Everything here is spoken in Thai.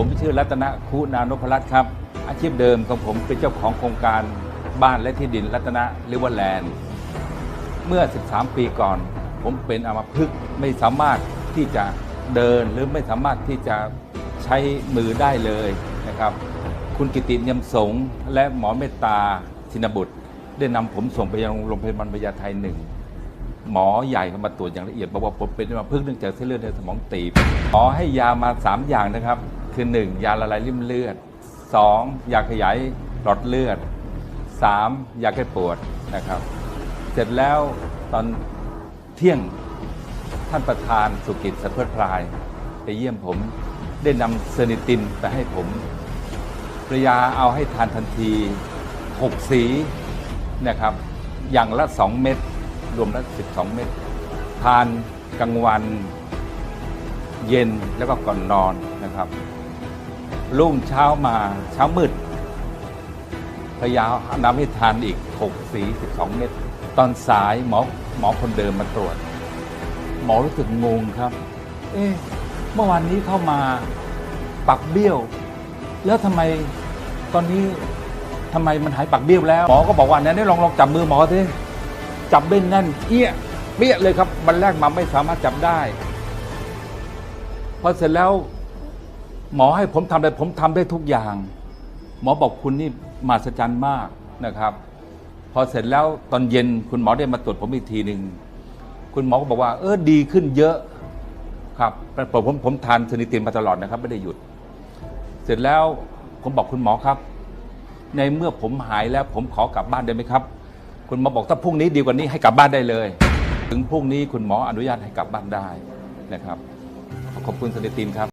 ผมชื่อรัตนคุณานพรัตน์ครับ อาชีพเดิมของผมเป็นเจ้าของโครงการบ้านและที่ดินรัตนริเวอร์แลนด์ เมื่อ 13 ปีก่อน ผมเป็นอัมพฤกษ์ไม่สามารถที่จะเดินหรือไม่สามารถที่จะใช้มือได้เลยนะครับ คุณกิติเนียมสงและหมอเมตตาธินบุตร ได้นำผมส่งไปยังโรงพยาบาลพญาไทหนึ่งหมอใหญ่เข้ามาตรวจอย่างละเอียดบอกว่าผมเป็นอัมพฤกษ์เนื่องจากเส้นเลือดในสมองตีบหมอให้ยามา 3 อย่างนะครับ คือ 1 ยาละลายริ่มเลือด 2 ยาขยายหลอดเลือด 3 ยาแก้ปวดนะครับ เสร็จแล้วตอนเที่ยงท่านประธานสุกิจสัตว์เพพลาย ไปเยี่ยมผมได้นำเซนิตินไปให้ผมภรรยาเอาให้ทานทันที 6 สีนะครับ อย่างละ 2 เม็ดรวมละ 12 เม็ดทานกลางวัน เย็นแล้วก็ก่อนนอนนะครับ รุ่งเช้ามาเช้ามืดพยายามนำให้ทานอีก 6 สี 12 เม็ดตอนสายหมอหมอคนเดิมมาตรวจ หมอรู้สึกงงครับ เอ๊ะเมื่อวานนี้เข้ามาปักเบี้ยว แล้วทำไมตอนนี้ทำไมมันหายปักเบี้ยวแล้ว หมอก็บอกว่าเนี่ยนี่ลองลองจับมือหมอสิจับเบ้นแน่นเอี้ยเปี้ยเลยครับวันแรกมาไม่สามารถจับได้พอเสร็จแล้ว หมอให้ผมทำอะไรผมทำได้ทุกอย่าง หมอบอกคุณนี่มหัศจรรย์มากนะครับ พอเสร็จแล้วตอนเย็นคุณหมอได้มาตรวจผมอีกทีหนึ่งคุณหมอก็บอกว่า เออดีขึ้นเยอะครับผมผมผมทานสนิตินมาตลอดนะครับ ไม่ได้หยุด เสร็จแล้วผมบอกคุณหมอครับ ในเมื่อผมหายแล้วผมขอกลับบ้านได้ไหมครับ คุณหมอบอกถ้าพรุ่งนี้ดีกว่านี้ให้กลับบ้านได้เลย ถึงพรุ่งนี้คุณหมออนุญาตให้กลับบ้านได้นะครับ ขอบคุณสนิตินครับ